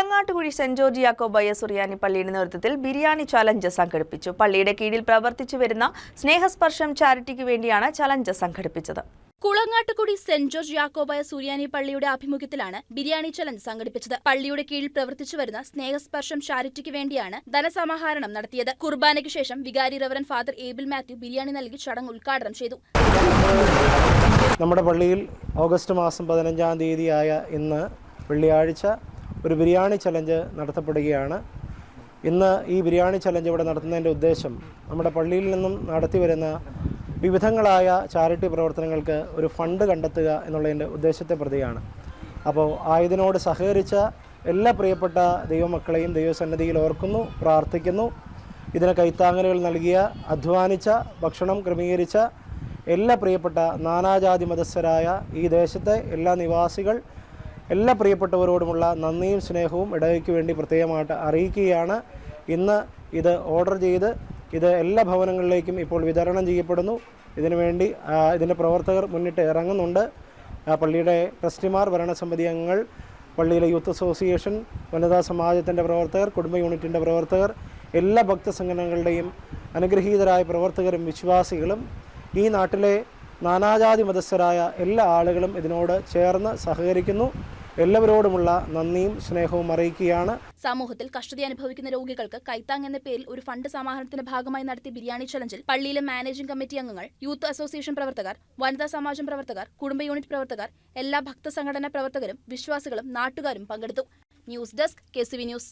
Kulangattukuzhi saint George Yakobaya Suriyani പള്ളിയുടെ നേതൃത്വത്തിൽ biryani challenge സംഘടിപ്പിച്ചു. പള്ളിയുടെ കീഴിൽ പ്രവർത്തിച്ചു വരുന്ന സ്നേഹസ്പർശം ചാരിറ്റിക്ക് വേണ്ടിയാണ് ചലഞ്ച് സംഘടിപ്പിച്ചത്. കുളങ്ങാട്ടുകുടി സെന്റ് ജോർജ് യാക്കോബായ സൂര്യാനി പള്ളിയുടെ ആഭിമുഖ്യത്തിലാണ് ബിരിയാണി ചലഞ്ച് സംഘടിപ്പിച്ചത്. പള്ളിയുടെ കീഴിൽ പ്രവർത്തിച്ചു വരുന്ന സ്നേഹസ്പർശം ചാരിറ്റിക്ക് വേണ്ടിയാണ് ധനസമാഹരണം നടത്തിയത്. കുർബാനയ്ക്ക് ശേഷം വികാരി reverend father Abel Mathew biryani നൽകി ചടങ്ങ് ഉദ്ഘാടനം ചെയ്തു. നമ്മുടെ പള്ളിയിൽ ഓഗസ്റ്റ് മാസം പതിനഞ്ചാം തീയതിയായ ഇന്ന് വെള്ളിയാഴ്ച ഒരു ബിരിയാണി ചലഞ്ച് നടത്തപ്പെടുകയാണ്. ഇന്ന് ഈ ബിരിയാണി ചലഞ്ച് ഇവിടെ നടത്തുന്നതിന്റെ ഉദ്ദേശം നമ്മുടെ പള്ളിയിൽ നിന്നും നടത്തി വരുന്ന വിവിധങ്ങളായ ചാരിറ്റി പ്രവർത്തനങ്ങൾക്ക് ഒരു ഫണ്ട് കണ്ടെത്തുക എന്നുള്ളതിന്റെ ഉദ്ദേശത്തെ പ്രതിയാണ്. അപ്പോൾ ആയതിനോട് സഹകരിച്ച എല്ലാ പ്രിയപ്പെട്ട ദൈവമക്കളെയും ദൈവസന്നിധിയിൽ ഓർക്കുന്നു പ്രാർത്ഥിക്കുന്നു. ഇതിന് കൈത്താങ്ങലുകൾ നൽകിയ അധ്വാനിച്ച ഭക്ഷണം ക്രമീകരിച്ച എല്ലാ പ്രിയപ്പെട്ട നാനാജാതി മതസ്ഥരായ ഈ ദേശത്തെ എല്ലാ നിവാസികൾ എല്ലാ പ്രിയപ്പെട്ടവരോടുമുള്ള നന്ദിയും സ്നേഹവും ഇടവയ്ക്ക് വേണ്ടി പ്രത്യേകമായിട്ട് അറിയിക്കുകയാണ്. ഇന്ന് ഇത് ഓർഡർ ചെയ്ത് ഇത് എല്ലാ ഭവനങ്ങളിലേക്കും ഇപ്പോൾ വിതരണം ചെയ്യപ്പെടുന്നു. ഇതിനുവേണ്ടി വേണ്ടി ഇതിന്റെ പ്രവർത്തകർ മുന്നിട്ട് ഇറങ്ങുന്നുണ്ട്. പള്ളിയുടെ ട്രസ്റ്റിമാർ ഭരണസമിതി അംഗങ്ങൾ പള്ളിയിലെ യൂത്ത് അസോസിയേഷൻ വനിതാ സമാജത്തിന്റെ പ്രവർത്തകർ കുടുംബ യൂണിറ്റിന്റെ പ്രവർത്തകർ എല്ലാ ഭക്തസംഘടനകളുടെയും അനുഗ്രഹീതരായ പ്രവർത്തകരും വിശ്വാസികളും ഈ നാട്ടിലെ നാനാജാതി മതസ്ഥരായ എല്ലാ ആളുകളും ഇതിനോട് ചേർന്ന് സഹകരിക്കുന്നു. എല്ലാവരോടുമുള്ള നന്ദിയും സ്നേഹവും അറിയിക്കുകയാണ്. സമൂഹത്തിൽ കഷ്ടത അനുഭവിക്കുന്ന രോഗികൾക്ക് കൈത്താങ് എന്ന പേരിൽ ഒരു ഫണ്ട് സമാഹരണത്തിന്റെ ഭാഗമായി നടത്തിയ ബിരിയാണി ചലഞ്ചിൽ പള്ളിയിലെ മാനേജിംഗ് കമ്മിറ്റി അംഗങ്ങൾ യൂത്ത് അസോസിയേഷൻ പ്രവർത്തകർ വനിതാ സമാജം പ്രവർത്തകർ കുടുംബ യൂണിറ്റ് പ്രവർത്തകർ എല്ലാ ഭക്തസംഘടനാ പ്രവർത്തകരും വിശ്വാസികളും നാട്ടുകാരും പങ്കെടുത്തു. News desk K news.